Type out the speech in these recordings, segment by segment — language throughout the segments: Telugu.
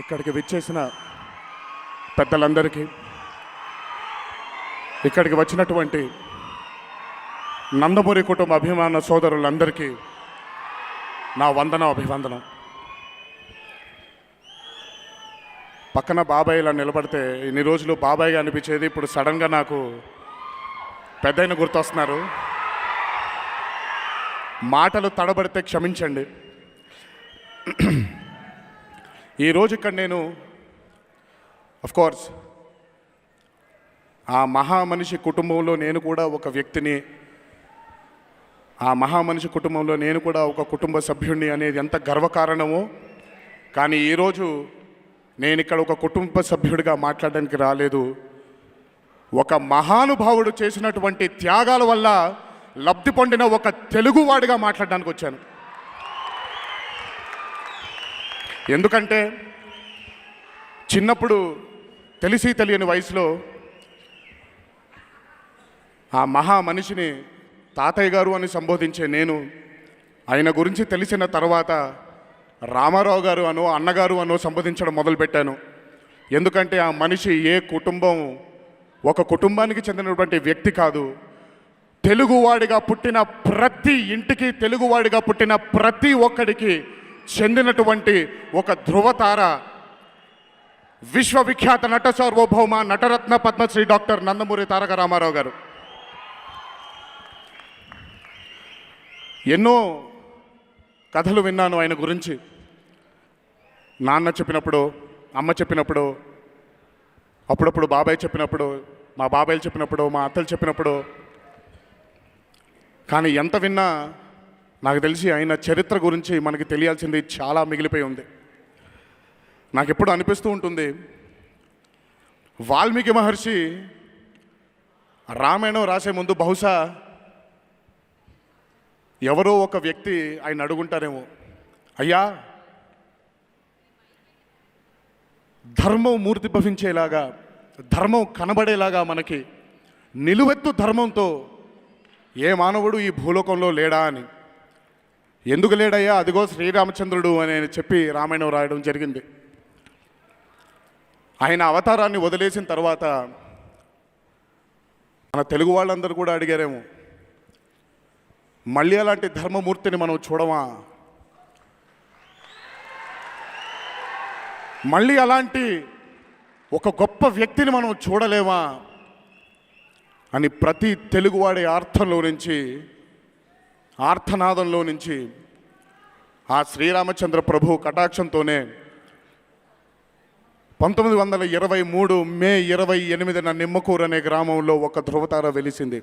ఇక్కడికి విచ్చేసిన పెద్దలందరికీ ఇక్కడికి వచ్చినటువంటి నందమూరి కుటుంబ అభిమాన సోదరులందరికీ నా వందన అభివందనం. పక్కన బాబాయ్ ఇలా నిలబడితే ఇన్ని రోజులు బాబాయ్గా అనిపించేది ఇప్పుడు సడన్గా నాకు పెద్దయిన గుర్తొస్తున్నారు. మాటలు తడబడితే క్షమించండి. ఈరోజు ఇక్కడ నేను కోర్స్ ఆ మహామనిషి కుటుంబంలో నేను కూడా ఒక వ్యక్తిని ఆ మహామనిషి కుటుంబంలో నేను కూడా ఒక కుటుంబ సభ్యుడిని అనేది ఎంత గర్వకారణమో కానీ ఈరోజు నేను ఇక్కడ ఒక కుటుంబ సభ్యుడిగా మాట్లాడడానికి రాలేదు. ఒక మహానుభావుడు చేసినటువంటి త్యాగాల వల్ల లబ్ధి పొందిన ఒక తెలుగువాడిగా మాట్లాడడానికి వచ్చాను. ఎందుకంటే చిన్నప్పుడు తెలిసి తెలియని వయసులో ఆ మహా మనిషిని తాతయ్య గారు అని సంబోధించే నేను ఆయన గురించి తెలిసిన తర్వాత రామారావు గారు అనో అన్నగారు అనో సంబోధించడం మొదలుపెట్టాను. ఎందుకంటే ఆ మనిషి ఏ కుటుంబం ఒక కుటుంబానికి చెందినటువంటి వ్యక్తి కాదు. తెలుగువాడిగా పుట్టిన ప్రతి ఇంటికి తెలుగువాడిగా పుట్టిన ప్రతి ఒక్కడికి చెందినటువంటి ఒక ధృవతార విశ్వవిఖ్యాత నట సార్వభౌమ నటరత్న పద్మశ్రీ డాక్టర్ నందమూరి తారక రామారావు గారు. ఎన్నో కథలు విన్నాను ఆయన గురించి. నాన్న చెప్పినప్పుడు అమ్మ చెప్పినప్పుడు అప్పుడప్పుడు బాబాయ్ చెప్పినప్పుడు మా బాబాయ్ చెప్పినప్పుడు మా అత్తలు చెప్పినప్పుడు కానీ ఎంత విన్నా నాకు తెలిసి ఆయన చరిత్ర గురించి మనకి తెలియాల్సింది చాలా మిగిలిపోయి ఉంది. నాకు ఎప్పుడు అనిపిస్తూ ఉంటుంది వాల్మీకి మహర్షి రామాయణం రాసే ముందు బహుశా ఎవరో ఒక వ్యక్తి ఆయన అడుగుంటారేమో అయ్యా ధర్మం మూర్తి భవించేలాగా ధర్మం కనబడేలాగా మనకి నిలువెత్తు ధర్మంతో ఏ మానవుడు ఈ భూలోకంలో లేడా అని? ఎందుకు లేడయ్యా? అదిగో శ్రీరామచంద్రుడు అని చెప్పి రామాయణం రాయడం జరిగింది. ఆయన అవతారాన్ని వదిలేసిన తర్వాత మన తెలుగు వాళ్ళందరూ కూడా అడిగారేమో మళ్ళీ అలాంటి ధర్మమూర్తిని మనం చూడమా? మళ్ళీ అలాంటి ఒక గొప్ప వ్యక్తిని మనం చూడలేమా? అని ప్రతి తెలుగువాడి ఆర్థంలో నుంచి ఆర్థనాదంలో నుంచి ఆ శ్రీరామచంద్ర ప్రభు కటాక్షంతోనే పంతొమ్మిది వందల ఇరవై మూడు మే ఇరవై ఎనిమిదిన నిమ్మకూరు అనే గ్రామంలో ఒక ధృవతార వెలిసింది.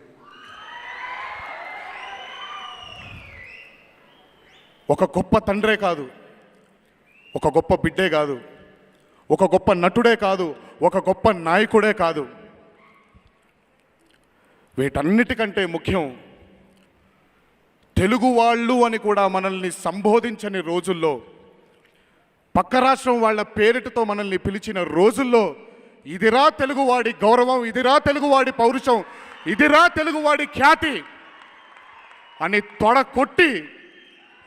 ఒక గొప్ప తండ్రే కాదు ఒక గొప్ప బిడ్డే కాదు ఒక గొప్ప నటుడే కాదు ఒక గొప్ప నాయకుడే కాదు. వీటన్నిటికంటే ముఖ్యం తెలుగు వాళ్ళు అని కూడా మనల్ని సంబోధించని రోజుల్లో పక్క రాష్ట్రం వాళ్ళ పేరిటతో మనల్ని పిలిచిన రోజుల్లో ఇదిరా తెలుగువాడి గౌరవం ఇదిరా తెలుగువాడి పౌరుషం ఇదిరా తెలుగువాడి ఖ్యాతి అని తొడ కొట్టి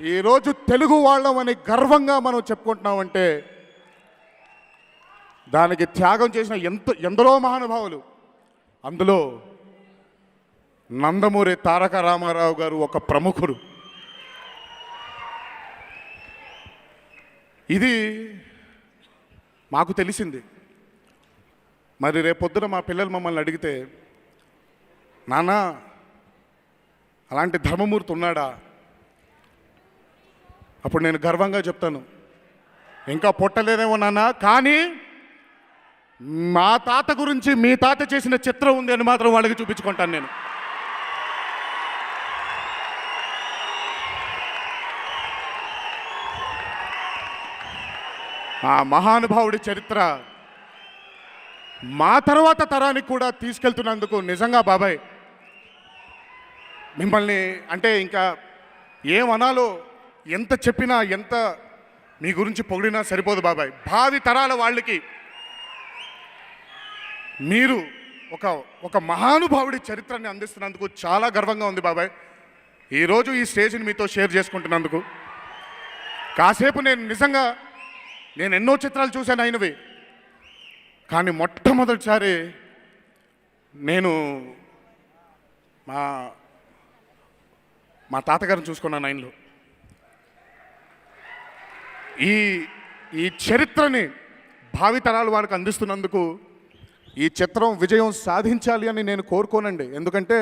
ఈరోజు తెలుగు వాళ్ళం అని గర్వంగా మనం చెప్పుకుంటున్నామంటే దానికి త్యాగం చేసిన ఎంత ఎందరో మహానుభావులు అందులో నందమూరి తారక రామారావు గారు ఒక ప్రముఖుడు. ఇది మాకు తెలిసింది. మరి రేపొద్దున మా పిల్లలు మమ్మల్ని అడిగితే నానా అలాంటి ధర్మమూర్తి ఉన్నాడా? అప్పుడు నేను గర్వంగా చెప్తాను. ఇంకా పుట్టలేదేమో నాన్న కానీ మా తాత గురించి మీ తాత చేసిన చిత్రం ఉంది అని మాత్రం వాళ్ళకి చూపించుకుంటాను నేను. ఆ మహానుభావుడి చరిత్ర మా తర్వాత తరానికి కూడా తీసుకెళ్తున్నందుకు నిజంగా బాబాయ్ మిమ్మల్ని అంటే ఇంకా ఏమనాలో ఎంత చెప్పినా ఎంత మీ గురించి పొగిడినా సరిపోదు బాబాయ్. భావి తరాల వాళ్ళకి మీరు ఒక ఒక మహానుభావుడి చరిత్రని అందిస్తున్నందుకు చాలా గర్వంగా ఉంది బాబాయ్. ఈరోజు ఈ స్టేజ్ని మీతో షేర్ చేసుకుంటున్నందుకు. కాసేపు నేను నిజంగా నేను ఎన్నో చిత్రాలు చూశాను ఆయనవి కానీ మొట్టమొదటిసారి నేను మా మా తాతగారిని చూసుకున్నాను ఆయనలో ఈ ఈ చరిత్రని భావితరాలు వారికి అందిస్తున్నందుకు ఈ చిత్రం విజయం సాధించాలి అని నేను కోరుకోనండి. ఎందుకంటే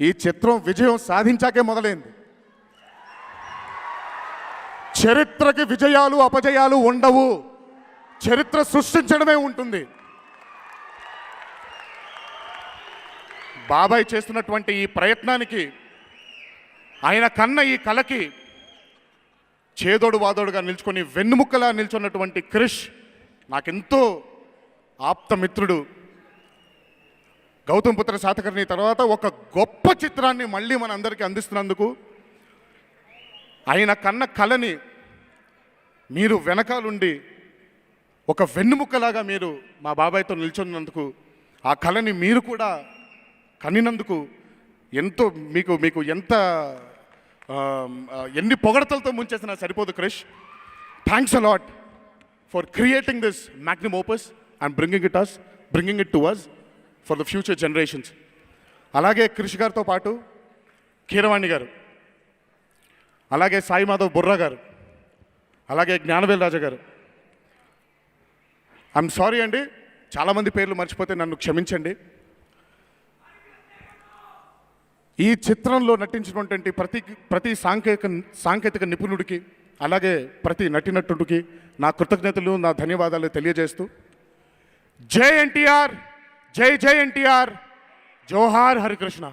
ఈ చిత్రం విజయం సాధించాకే మొదలైంది. చరిత్రకి విజయాలు అపజయాలు ఉండవు. చరిత్ర సృష్టించడమే ఉంటుంది. బాబాయ్ చేస్తున్నటువంటి ఈ ప్రయత్నానికి ఆయన కన్న ఈ కళకి చేదోడు వాదోడుగా నిల్చుకొని వెన్నుముక్కలా నిల్చున్నటువంటి క్రిష్ నాకెంతో ఆప్తమిత్రుడు. గౌతమ్ పుత్ర శాతకర్ణి తర్వాత ఒక గొప్ప చిత్రాన్ని మళ్ళీ మన అందరికీ అందిస్తున్నందుకు ఆయన కన్న కళని మీరు వెనకాలుండి ఒక వెన్నుముక్కలాగా మీరు మా బాబాయ్తో నిల్చున్నందుకు ఆ కళని మీరు కూడా కనినందుకు ఎంతో మీకు మీకు ఎంత ఎన్ని పొగడతలతో ముంచేసినా సరిపోదు Krish. Thanks a lot for creating this magnum opus and bringing it us bringing it to us for the future generations అలాగే క్రిష్ గారితో పాటు కీరవాణి గారు అలాగే సాయి మాధవ్ బుర్రా గారు. అలాగే జ్ఞానవేల్ రాజా గారు. ఐఎమ్ సారీ అండి చాలామంది పేర్లు మర్చిపోతే నన్ను క్షమించండి. ఈ చిత్రంలో నటించినటువంటి ప్రతి ప్రతి సాంకేతిక సాంకేతిక నిపుణుడికి అలాగే ప్రతి నటినటుడికి నా కృతజ్ఞతలు నా ధన్యవాదాలు తెలియజేస్తూ. జై ఎన్టీఆర్ జై జై ఎన్టీఆర్ జోహార్ హరికృష్ణ.